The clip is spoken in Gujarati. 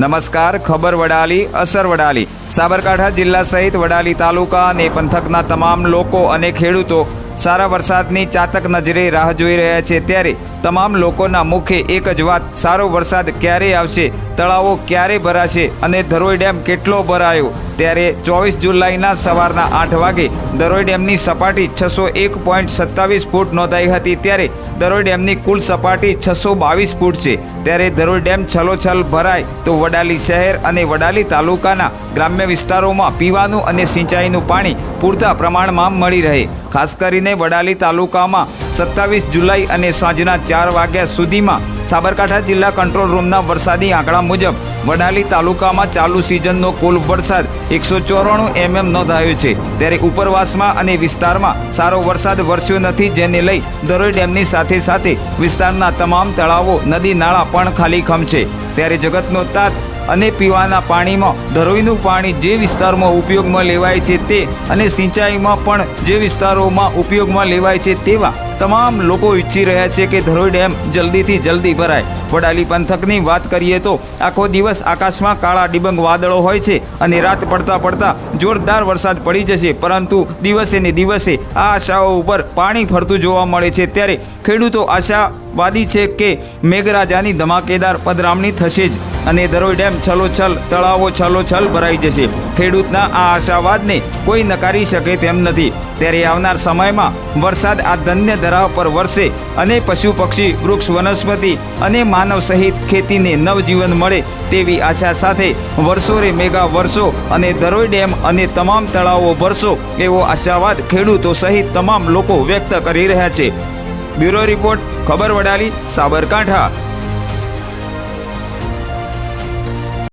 નમસ્કાર, ખબર વડાલી, અસર વડાલી. સાબરકાંઠા જિલ્લા સહિત વડાલી તાલુકા અને પંથકના તમામ લોકો અને ખેડૂતો સારા વરસાદની ચાતક નજરે રાહ જોઈ રહ્યા છે. ત્યારે તમામ લોકોના મુખે એક જ વાત, સારો વરસાદ ક્યારે આવશે, તળાવો ક્યારે ભરાશે અને ધરોઈ ડેમ કેટલો ભરાયો? ત્યારે ચોવીસ જુલાઈના સવારના આઠ વાગે દરોઈ ડેમની સપાટી છસો એક પોઈન્ટ સત્તાવીસ ફૂટ નોંધાઈ હતી. ત્યારે દરોઈ ડેમની કુલ સપાટી છસો બાવીસ ફૂટ છે. ત્યારે દરોઈ ડેમ છલોછલ ભરાય તો વડાલી શહેર અને વડાલી તાલુકાના ગ્રામ્ય વિસ્તારોમાં પીવાનું અને સિંચાઈનું પાણી પૂરતા પ્રમાણમાં મળી રહે. ખાસ કરીને વડાલી તાલુકામાં સત્તાવીસ જુલાઈ અને સાંજના ચાર વાગ્યા સુધીમાં સાબરકાંઠા જિલ્લા કંટ્રોલ રૂમના વરસાદી આંકડા મુજબ વડાલી તાલુકામાં ચાલુ સિઝનનો કુલ વરસાદ એકસો ચોરાણું એમએમ નોંધાયો છે. ત્યારે ઉપરવાસમાં અને વિસ્તારમાં સારો વરસાદ વરસ્યો નથી જેને લઈ દરોઈ ડેમની સાથે સાથે વિસ્તારના તમામ તળાવો, નદી, નાળા પણ ખાલીખમ છે. ત્યારે જગતનો તાત અને પીવાના પાણીમાં ધરોઈનું પાણી જે વિસ્તારમાં ઉપયોગમાં લેવાય છે તે અને સિંચાઈમાં પણ જે વિસ્તારોમાં ઉપયોગમાં લેવાય છે તેવા તમામ લોકો ઈચ્છી રહ્યા છે કે ધરોઈ ડેમ જલ્દીથી જલ્દી ભરાય. વડાલી પંથકની વાત કરીએ તો આખો દિવસ આકાશમાં કાળા ડિબંગ વાદળો હોય છે અને રાત પડતા પડતા જોરદાર વરસાદ પડી જશે. પરંતુ દિવસે ને દિવસે આ આશાઓ ઉપર પાણી ફરતું જોવા મળે છે. ત્યારે ખેડૂતો આશાવાદી છે કે મેઘરાજાની ધમાકેદાર પધરામણી થશે જ અને ધરોઈ ડેમ છલોછલ, તળાવો છલોછલ ભરાઈ જશે. ખેડૂતના આ આશાવાદને કોઈ નકારી શકે તેમ નથી. ત્યારે આવનાર સમયમાં વરસાદ આ ધન્ય ધરાવ પર વરસે અને પશુ પક્ષી, વૃક્ષ, વનસ્પતિ અને માનવ સહિત ખેતીને નવજીવન મળે તેવી આશા સાથે વર્ષો રે મેગા વર્ષો અને દરોઈ ડેમ અને તમામ તળાવો ભરશો એવો આશાવાદ ખેડૂતો સહિત તમામ લોકો વ્યક્ત કરી રહ્યા છે. બ્યુરો રિપોર્ટ, ખબર વડાલી, સાબરકાંઠા.